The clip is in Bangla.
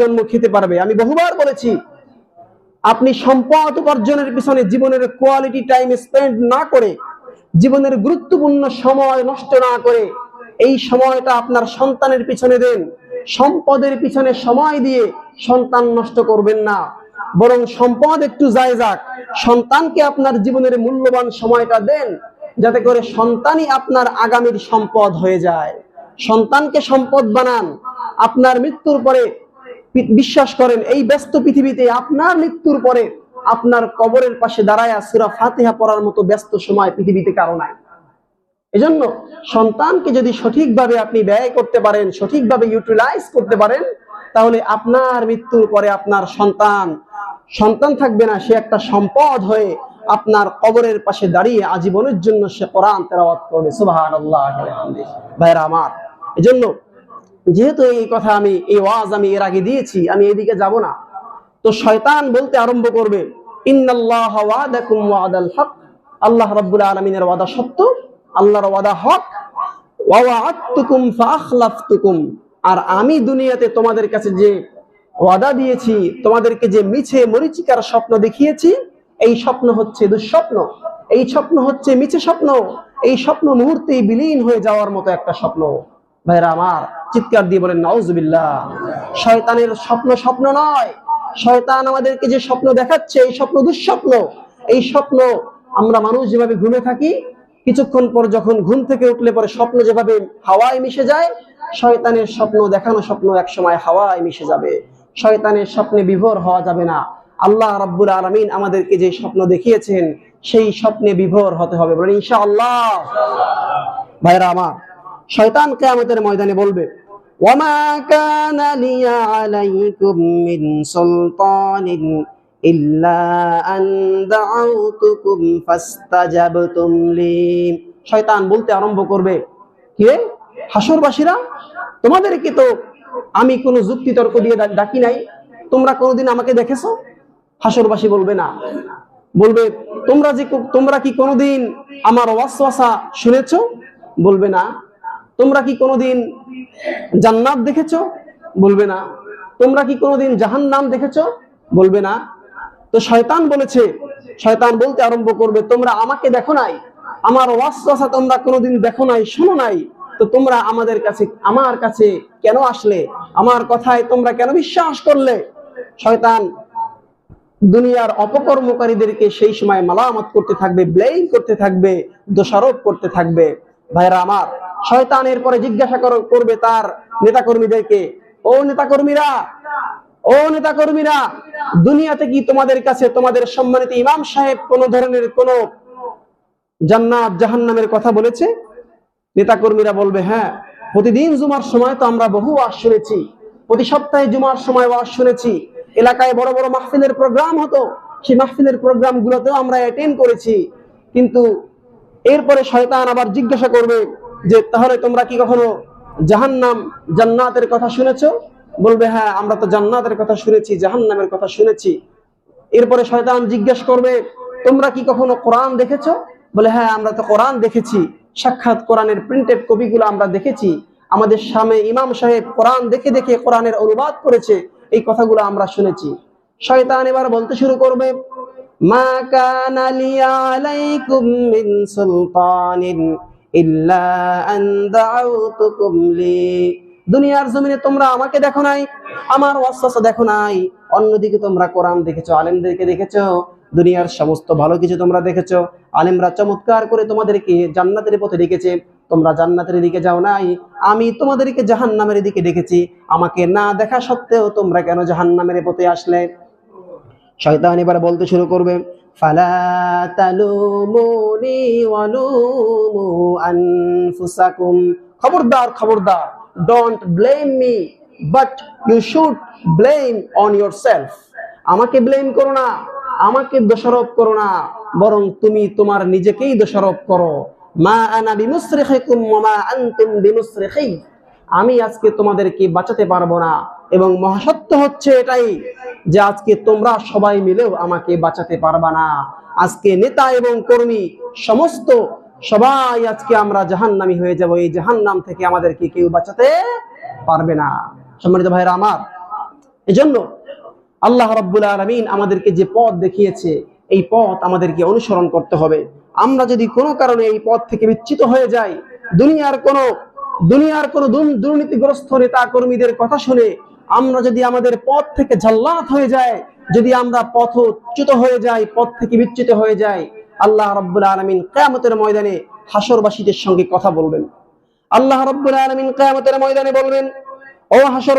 জন্ম খেতে পারবে। আমি বহুবার বলেছি, আপনি সম্পদ উপার্জনের পিছনে জীবনের কোয়ালিটি টাইম স্পেন্ড না করে, জীবনের গুরুত্বপূর্ণ সময় নষ্ট না করে, এই সময়টা আপনার সন্তানের পিছনে দেন। সম্পদের পিছনে সময় দিয়ে সন্তান নষ্ট করবেন না। বরং সম্পদ একটু যায় যাক। সন্তানকে আপনার জীবনের মূল্যবান সময়টা দেন, যাতে করে সন্তানই আপনার আগামীর সম্পদ হয়ে যায়। সন্তানকে সম্পদ বানান। আপনার মৃত্যুর পরে বিশ্বাস করেন, এই ব্যস্ত পৃথিবীতে আপনার মৃত্যুর পরে আপনার কবরের পাশে দাঁড়ায় সুরা ফাতিহা পড়ার মতো ব্যস্ত সময় পৃথিবীতে কারও নাই। এজন্য সন্তানকে যদি সঠিকভাবে আপনি ব্যয় করতে পারেন, সঠিকভাবে ইউটিলাইজ করতে পারেন, তাহলে আপনার মৃত্যুর পরে আপনার সন্তান সন্তান থাকবে না, সে একটা সম্পদ হয়ে আপনার কবরের পাশে দাঁড়িয়ে আজীবনের জন্য সে কোরআন তেলাওয়াত করবে। সুবহানাল্লাহ ভাইরা আমার, এজন্য যেহেতু এই কথা আমি, এই ওয়াজ আমি এর আগে দিয়েছি, আমি এদিকে যাব না। তো শয়তান বলতে আরম্ভ করবে আল্লাহ রাব্বুল আলামিনের ওয়াদা সত্য, আল্লাহর ওয়াদা হক। আর আমি দুনিয়াতে তোমাদের কাছে যে ওয়াদা দিয়েছি, তোমাদেরকে যে মিছে মরিচিকার স্বপ্ন দেখিয়েছি, এই স্বপ্ন হচ্ছে দুঃস্বপ্ন। এই স্বপ্ন হচ্ছে মিছে স্বপ্ন। এই স্বপ্ন মুহূর্তেই বিলীন হয়ে যাওয়ার মতো একটা স্বপ্ন। ভাইরা আমার চিৎকার দিয়ে বলেন, নাউজুবিল্লাহ, শয়তানের স্বপ্ন স্বপ্ন নয়। শয়তান আমাদেরকে যে স্বপ্ন দেখাচ্ছে, এই স্বপ্ন দুঃস্বপ্ন। এই স্বপ্ন আমরা মানুষ যেভাবে ঘুমে থাকি, কিছুক্ষণ পর যখন ঘুম থেকে উঠলে পরে স্বপ্ন যেভাবে হাওয়ায় মিশে যায়, শয়তানের স্বপ্ন দেখানো স্বপ্ন এক সময় হাওয়ায় মিশে যাবে। শয়তানের স্বপ্নে বিভোর হওয়া যাবে না। আল্লাহ রাব্বুল আলামিন আমাদেরকে যে স্বপ্ন দেখিয়েছেন, সেই স্বপ্নে বিভোর হতে হবে। বলেন, ইনশাআল্লাহ। ভাইরা আমার, শয়তান কিয়ামতের ময়দানে বলবে ওয়ামা কানা লিয়া আলাইকুম মিন সুলতানিন ইল্লা আন দাউতুকুম ফাস্তাজাবতুম লি শয়তান বলতে আরম্ভ করবে, কি? হাসরবাসীরা তোমাদেরকে তো আমি কোনো যুক্তি তর্ক দিয়ে ডাকি নাই। তোমরা কোনোদিন আমাকে দেখেছ? হাসরবাসী বলবে, না। বলবে, তোমরা যে তোমরা কি কোনোদিন আমার ওয়াসওয়াসা শুনেছো? বলবে, না। তোমরা কি কোনোদিন জান্নাত দেখেছ? বলবে না। তোমরা কি কোনোদিন জাহান্নাম দেখেছ? বলবে না। তো শয়তান বলেছে, শয়তান বলতে আরম্ভ করবে, তোমরা আমাকে দেখো নাই। আমার ওয়াসওয়াসা তোমরা কোনোদিন দেখো নাই, শোনো নাই। তো তোমরা আমাদের কাছে, আমার কাছে কেন আসলে? আমার কথায় তোমরা কেন বিশ্বাস করলে? শয়তান দুনিয়ার অপকর্মকারীদেরকে সেই সময় মালামত করতে থাকবে, ব্লেম করতে থাকবে, দোষারোপ করতে থাকবে। ভাইরা আমার শয়তান এরপরে জিজ্ঞাসা কর- করবে তার নেতাকর্মীদেরকে, ও নেতাকর্মীরা ও নেতাকর্মীরা, দুনিয়াতে কি তোমাদের কাছে তোমাদের সম্মানিত ইমাম সাহেব কোন ধরনের কোন জান্নাত, জাহান্নামের কথা বলেছে? নেতাকর্মীরা বলবে হ্যাঁ প্রতিদিন জুমার সময় তো আমরা বহু ওয়াজ শুনেছি। প্রতি সপ্তাহে জুমার সময় ওয়াজ শুনেছি। এলাকায় বড় বড় মাহফিলের প্রোগ্রাম হতো। সেই মাহফিলের প্রোগ্রাম গুলোতেও আমরা অ্যাটেন্ড করেছি। কিন্তু এরপরে শয়তান আবার জিজ্ঞাসা করবে যে তাহলে তোমরা কি কখনো জাহান্নাম জান্নাতের কথা শুনেছো? বলবে হ্যাঁ আমরা তো জান্নাতের কথা শুনেছি, জাহান্নামের কথা শুনেছি। এরপরে শয়তান জিজ্ঞেস করবে, তোমরা কি কখনো কোরআন দেখেছ? বলে হ্যাঁ আমরা তো কোরআন দেখেছি। সাক্ষাৎ কোরআনের প্রিন্টেড কপিগুলো আমরা দেখেছি। আমাদের সামনে ইমাম সাহেব কোরআন দেখে দেখে কোরআনের অনুবাদ করেছে, এই কথাগুলো আমরা শুনেছি। শয়তান এবার বলতে শুরু করবে, মা কানা লি আলাইকুম মিন সুলতানিন ইল্লা দুনিয়ার জমিনে তোমরা আমাকে দেখো নাই, আমার ওয়াসওয়াসা দেখো নাই, অন্যদিকে তোমরা কোরআন দেখেছ, আলেমদেরকে দেখেছ, দুনিয়ার সমস্ত ভালো কিছু তোমরা দেখেছ, আলেমরা চমৎকার করে তোমাদেরকে জান্নাতের পথে ডেকেছে, তোমরা জান্নাতের দিকে যাও নাই, আমি তোমাদেরকে জাহান্নামের দিকে ডেকেছি, আমাকে না দেখা সত্ত্বেও তোমরা কেন জাহান্নামের পথে আসলে? শয়তান এবার বলতে শুরু করবে খবরদার খবরদার don't blame me but you should blame on your yourself আমাকে ব্লেম করো না, আমাকে দোষারোপ করো না, বরং তুমি তোমার নিজেকেই দোষারোপ করো। মা আনা বিমুসরিখিকুম মা আমি আজকে তোমাদেরকে বাঁচাতে পারব না। এবং মহাসত্য হচ্ছে এটাই যে আজকে তোমরা সবাই মিলেও আমাকে বাঁচাতে পারবা না। আজকে নেতা এবং কর্মী সমস্ত সবাই আজকে আমরা জাহান্নামী হয়ে যাব। এই জাহান্নাম থেকে আমাদেরকে কেউ বাঁচাতে পারবে না। সম্মানিত ভাইরা আমার, এজন্য আল্লাহ রাব্বুল আলামিন আমাদেরকে যে পথ দেখিয়েছে, এই পথ আমাদেরকে অনুসরণ করতে হবে। আমরা যদি কোনো কারণে এই পথ থেকে বিচ্ছিত হয়ে যাই, দুনিয়ার কোনো দুনিয়ার কোনো দুর্ন- দুর্নীতিগ্রস্ত নেতা কর্মীদের কথা শুনে আমরা যদি আমাদের পথ থেকে ঝাল্লাত হয়ে যায়, যদি আমরা পথ উচ্চুত হয়ে যাই, পথ থেকে বিচ্যুত হয়ে যায় আল্লাহ রব্বুল আলমিন কেয়ামতের ময়দানে হাসরবাসীদের সঙ্গে কথা বলবেন। আল্লাহ রব্বুল আলমিন কেয়ামতের ময়দানে বলবেন, ও হাসর